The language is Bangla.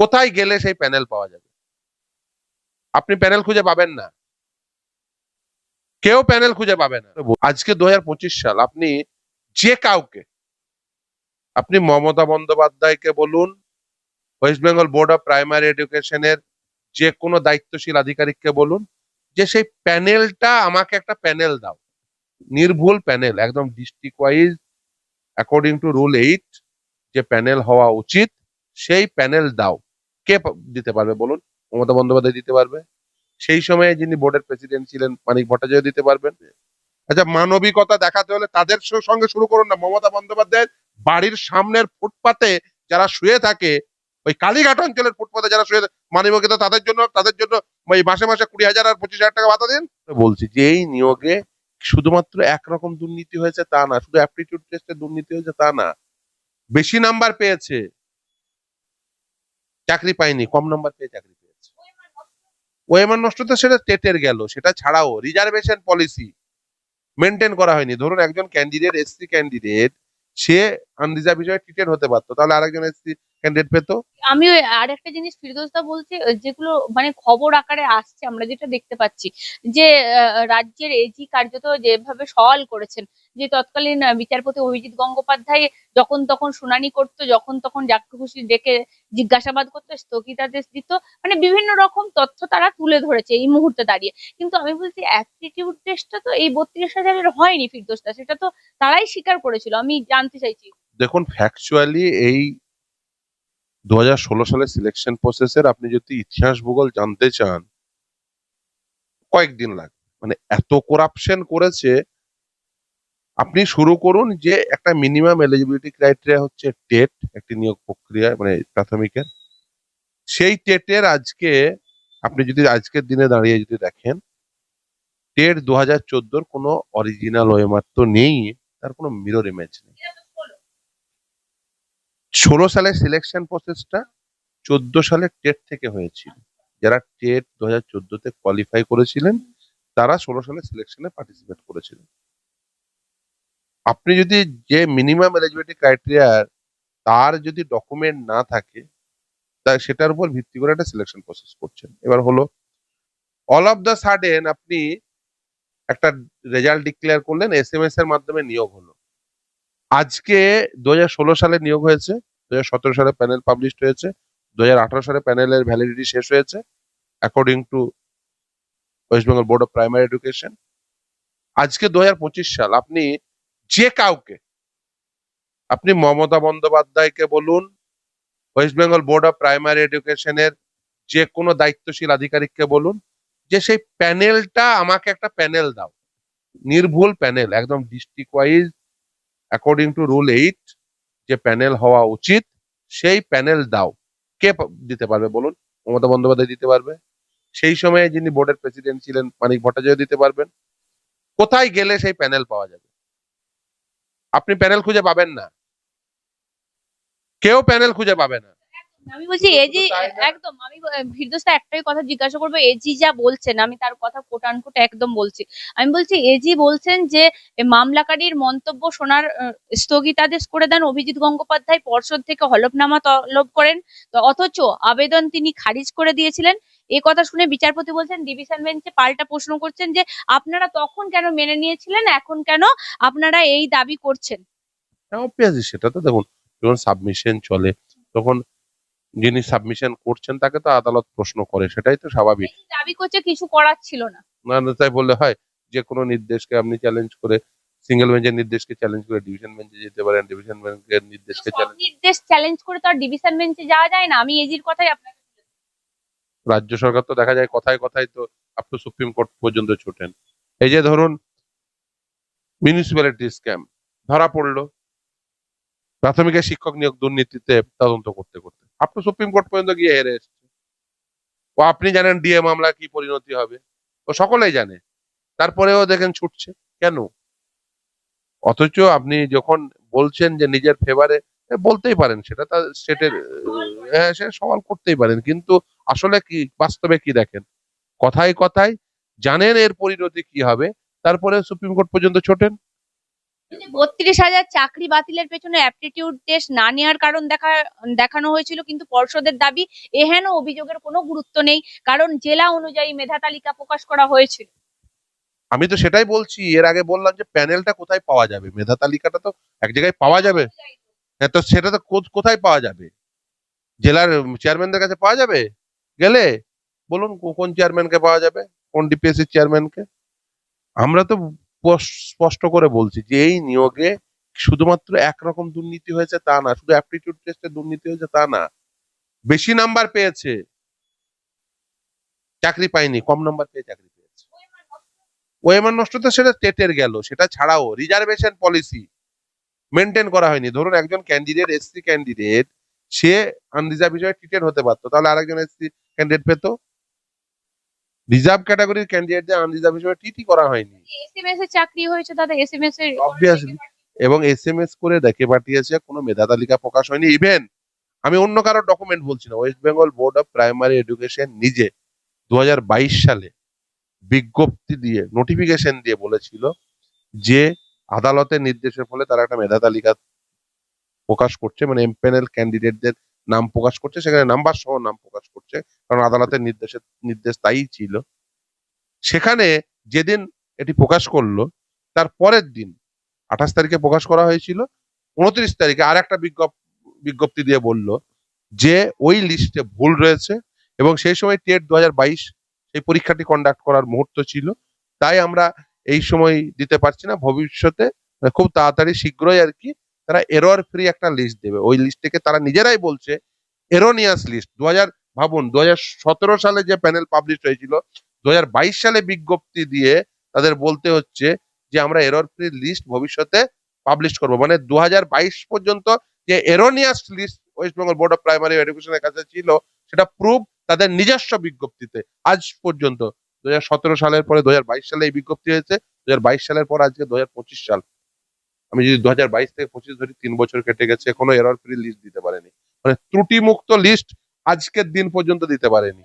কোথায় গেলে সেই প্যানেল পাওয়া যাবে? আপনি প্যানেল খুঁজে পাবেন না। কেউ প্যানেল খুঁজে পাবে না। আজকে দু হাজার পঁচিশ সাল, আপনি যে কাউকে, আপনি মমতা বন্দ্যোপাধ্যায়কে বলুন West Bengal board of primary এডুকেশনের যে কোনো দায়িত্বশীল আধিকারিককে বলুন, যে সেই প্যানেলটা আমাকে একটা প্যানেল দাও। নির্ভুল প্যানেল একদম district wise according to rule eight যে প্যানেল হওয়া উচিত, সেই প্যানেল দাও। কে দিতে পারবে বলুন? মমতা বন্দ্যোপাধ্যায় দিতে পারবে। সেই সময়ে যিনি বোর্ডের প্রেসিডেন্ট ছিলেন, মানিক ভট্টাচার্য দিতে পারবেন। আচ্ছা মানবিকতা দেখাতে হলে তাদের সঙ্গে শুরু করুন না। মমতা বন্দ্যোপাধ্যায়ের বাড়ির সামনের ফুটপাতে যারা শুয়ে থাকে, ওই কালীঘাট অঞ্চলের ফুটপাতে যারা শুয়ে মানবিকতা তাদের জন্য তাদের জন্য ওই মাসে মাসে কুড়ি হাজার আর পঁচিশ হাজার টাকা ভাতা দিন। বলছি যে এই নিয়োগে শুধুমাত্র একরকম দুর্নীতি হয়েছে তা না, শুধু অ্যাপটিটিউড টেস্টে দুর্নীতি হয়েছে তা না, বেশি নাম্বার পেয়েছে। চাকরি পায়নি কম নম্বর পেয়ে চাকরি পেয়েছে। ওএমআর নষ্ট তো সেটা টেটের গেল, সেটা ছাড়াও রিজার্ভেশন পলিসি মেনটেন করা হয়নি। ধরুন একজন ক্যান্ডিডেট এসসি ক্যান্ডিডেট সে আনরিজার্ভ হিসেবে ট্রিটেড হতে পারতো, তাহলে আরেকজন এসসি ক্যান্ডিডেট পেতো? আমি আর একটা জিনিস ফিরদৌসদা বলছে যেগুলো মানে খবর আকারে আসছে আমরা যেটা দেখতে পাচ্ছি যে রাজ্যের এজি কার্যত যেভাবে সওয়াল করেছেন যে তৎকালীন বিচারপতি অভিজিৎ গঙ্গোপাধ্যায় যখন তখন শুনানি করতো যখন তখন যাকে খুশি ডেকে জিজ্ঞাসাবাদ করতো স্থগিতাদেশ দিত মানে বিভিন্ন রকম তথ্য তারা তুলে ধরেছে এই মুহূর্তে দাঁড়িয়ে। কিন্তু আমি বলছি অ্যাপটিটিউড টেস্টটা তো এই বত্রিশ হাজারের হয়নি ফিরদৌসদা সেটা তো তারাই স্বীকার করেছিল আমি জানতে চাইছি। দেখুন ফ্যাকচুয়ালি এই ষোলো সালে সিলেকশন প্রসেসের আপনি যদি ইতিহাস ভূগোল জানতে চান, কয়েকদিন লাগবে। মানে এত করাপশন করেছে, আপনি শুরু করুন যে একটা মিনিমাম এলিজিবিলিটি ক্রাইটেরিয়া হচ্ছে টেট, একটি নিয়োগ প্রক্রিয়া মানে প্রাথমিকের। সেই টেটের আজকে, আপনি যদি আজকের দিনে দাঁড়িয়ে যদি দেখেন, টেট দু হাজার চোদ্দোর কোনো অরিজিনাল ওয়েমার তো নেই, তার কোনো মিরর ইমেজ নেই। ষোলো সালে সিলেকশন প্রসেসটা চোদ্দ সালে টেট থেকে হয়েছিল। যারা টেট দু হাজার চোদ্দতে কোয়ালিফাই করেছিলেন, তারা ষোলো সালে সিলেকশনে পার্টিসিপেট করেছিলেন। আপনি যদি যে মিনিমাম এলিজিবিলিটি ক্রাইটেরিয়ার তার যদি ডকুমেন্ট না থাকে, তা সেটার উপর ভিত্তি করে একটা সিলেকশন প্রসেস করছেন। এবার হলো অল অফ দ্য সাডেন আপনি একটা রেজাল্ট ডিক্লেয়ার করলেন এস এম এস এর মাধ্যমে নিয়োগ হলো। আজকে দু হাজার ষোলো সালে নিয়োগ হয়েছে দু হাজার সতেরো সালে প্যানেল পাবলিশ হয়েছে দু হাজার আঠারো সালে প্যানেলের ভ্যালিডিটি শেষ হয়েছে according to West Bengal board of primary education আজকে দুহাজার পঁচিশ সাল, আপনি যে কাউকে, আপনি মমতা বন্দ্যোপাধ্যায়কে বলুন West Bengal board of primary এডুকেশনের যে কোনো দায়িত্বশীল আধিকারিককে বলুন, যে সেই প্যানেলটা আমাকে একটা প্যানেল দাও। নির্ভুল প্যানেল একদম district wise according to rule eight যে প্যানেল হওয়া উচিত, সেই প্যানেল দাও। কে দিতে পারবে বলুন? মমতা বন্দ্যোপাধ্যায় দিতে পারবে। সেই সময়ে যিনি বোর্ডের প্রেসিডেন্ট ছিলেন, মানিক ভট্টাচার্য দিতে পারবেন। কোথায় গেলে সেই প্যানেল পাওয়া যাবে? আপনি প্যানেল খুঁজে পাবেন না। কেউ প্যানেল খুঁজে পাবে না। আমি বলছি এজি একদম আমি ভিরদোস্তা একটাই কথা জিজ্ঞাসা করব এজি যা বলছেন আমি তার কথা কোটান কোট একদম বলছি। আমি বলছি এজি বলছেন যে মামলাকারীর মন্তব্য শোনার আহ, স্থগিতাদেশ করে দেন অভিজিৎ গঙ্গোপাধ্যায় পর্ষদ থেকে হলফনামা তলব করেন অথচ আবেদন তিনি খারিজ করে দিয়েছিলেন। এ কথা শুনে বিচারপতি বলছেন ডিভিশন বেঞ্চে পাল্টা প্রশ্ন করছেন যে আপনারা তখন কেন মেনে নিয়েছিলেন এখন কেন আপনারা এই দাবি করছেন? সেটা তো দেখুন যখন সাবমিশন চলে তখন যিনি সাবমিশন করছেন তাকে তো আদালত প্রশ্ন করে সেটাই তো স্বাভাবিক। দাবি করছে কিছু করার ছিল না। না না তাই বললে হয় যে কোনো নির্দেশকে আপনি চ্যালেঞ্জ করে সিঙ্গেল বেঞ্চের নির্দেশকে চ্যালেঞ্জ করে ডিভিশন বেঞ্চে যেতে পারেন ডিভিশন বেঞ্চের নির্দেশকে চ্যালেঞ্জ নির্দেশ চ্যালেঞ্জ করে তো আর ডিভিশন বেঞ্চে যাওয়া যায় না। আমি এজির কথাই আপনাকে রাজ্য সরকার তো দেখা যায় কথায় কথায় তো আপ টু সুপ্রিম কোর্ট পর্যন্ত ছোটেন। এই যে ধরুন মিউনিসিপ্যালিটি স্ক্যাম ধরা পড়ল। প্রাথমিকের শিক্ষক নিয়োগ দুর্নীতিতে তদন্ত করতে করতে। আপ টু সুপ্রিম কোর্ট পর্যন্ত গিয়ে হেরে এসেছে। ও আপনি জানেন ডিএ মামলা কি পরিণতি হবে? ও সকলেই জানে। তারপরেও দেখেন ছুটছে। কেন? অথচ আপনি যখন বলছেন যে নিজের ফেভারে বলতেই পারেন, সেটা তার স্টেটের সে সওয়াল করতেই পারেন। কিন্তু আসলে কি, বাস্তবে কি দেখেন? কথায় কথায় জানেন এর পরিণতি কি হবে, তারপরে সুপ্রিম কোর্ট পর্যন্ত ছোটেন। বত্রিশ হাজার চাকরি বাতিলের পেছনে অ্যাপটিটিউড টেস্ট না নেওয়ার কারণ দেখা, দেখানো হয়েছিল, কিন্তু পর্ষদের দাবি এহেন অভিযোগের কোনো গুরুত্ব নেই, কারণ জেলা অনুযায়ী মেধা তালিকা প্রকাশ করা হয়েছিল। আমি তো সেটাই বলছি, এর আগে বললাম যে প্যানেলটা কোথায় পাওয়া যাবে? মেধা তালিকাটা তো এক জায়গায় পাওয়া যাবে। হ্যাঁ তো সেটা তো কোথায় পাওয়া যাবে? জেলার চেয়ারম্যানদের কাছে পাওয়া যাবে? গেলে? বলুন কোন চেয়ারম্যানকে পাওয়া যাবে? কোন ডিপিএসসি চেয়ারম্যানকে? আমরা তো স্পষ্ট করে বলছি যে এই নিয়োগে শুধুমাত্র একরকম দুর্নীতি হয়েছে তা না, শুধু অ্যাপটিটিউড টেস্টে দুর্নীতি হয়েছে তা না, বেশি নাম্বার পেয়েছে। চাকরি পায়নি, কম নাম্বার পেয়ে চাকরি পেয়েছে। ওএমআর নষ্ট তো সেটা স্টেটের গেল, সেটা ছাড়াও রিজার্ভেশন পলিসি মেনটেন করা হয়নি। ধরুন একজন ক্যান্ডিডেট এসসি ক্যান্ডিডেট সে আনরিজার্ভ হিসেবে ট্রিটেড হতে পারতো, তাহলে আরেকজন এসসি ক্যান্ডিডেট পেতো। রিজার্ভ ক্যাটাগরির ক্যান্ডিডেটদের আনরিজার্ভ হিসেবে ট্রিটই করা হয়নি। এসএমএস এর চাকরি হয়েছে দাদা এসএমএস এর Obviously. এবং এস এম এস করে দেখে পাঠিয়েছে কোনো মেধা তালিকা প্রকাশ হয়নি। ইভেন আমি অন্য কারও ডকুমেন্ট বলছি না West Bengal board of primary education নিজে দু হাজার বাইশ সালে বিজ্ঞপ্তি দিয়ে নোটিফিকেশন দিয়ে বলেছিল যে আদালতের নির্দেশের ফলে তারা একটা মেধা তালিকা প্রকাশ করছে মানে এমপ্যানেল ক্যান্ডিডেটদের নাম প্রকাশ করছে, সেখানে নাম্বার সহ নাম প্রকাশ করছে, কারণ আদালতের নির্দেশের নির্দেশ তাই ছিল। সেখানে যেদিন এটি প্রকাশ করল, তার পরের দিন আঠাশ তারিখে প্রকাশ করা হয়েছিল, উনত্রিশ তারিখে আর একটা বিজ্ঞপ- বিজ্ঞপ্তি দিয়ে বলল যে ওই লিস্টে ভুল রয়েছে এবং সেই সময় টেট দু হাজার বাইশ সেই পরীক্ষাটি কন্ডাক্ট করার মুহূর্ত ছিল। তাই আমরা এই সময় দিতে পারছি না, ভবিষ্যতে খুব তাড়াতাড়ি, শীঘ্রই আর কি তারা এরর ফ্রি একটা লিস্ট দেবে। ওই লিস্ট থেকে তারা নিজেরাই বলছে এরোনিয়াস লিস্ট দু হাজার ভাবুন দু হাজার সতেরো সালে যে প্যানেল পাবলিশ হয়েছিল দু হাজার বাইশ সালে বিজ্ঞপ্তি দিয়ে তাদের বলতে হচ্ছে যে, আমরা এরর ফ্রি লিস্ট ভবিষ্যতে পাবলিশ করব। মানে দু হাজার বাইশ পর্যন্ত যে erroneous list West Bengal board of primary এডুকেশনের কাছে ছিল, সেটা প্রুভ তাদের নিজস্ব বিজ্ঞপ্তিতে আজ পর্যন্ত। দুহাজার সতেরো সালের পরে দুহাজার বাইশ সালে এই বিজ্ঞপ্তি হয়েছে দু হাজার বাইশ সালের পর আজকে দুহাজার পঁচিশ সাল। আমি যদি দু হাজার বাইশ থেকে পঁচিশ ধরি, তিন বছর কেটে গেছে কোনো এরর ফ্রি লিস্ট দিতে পারেনি। মানে ত্রুটিমুক্ত লিস্ট আজকের দিন পর্যন্ত দিতে পারেনি।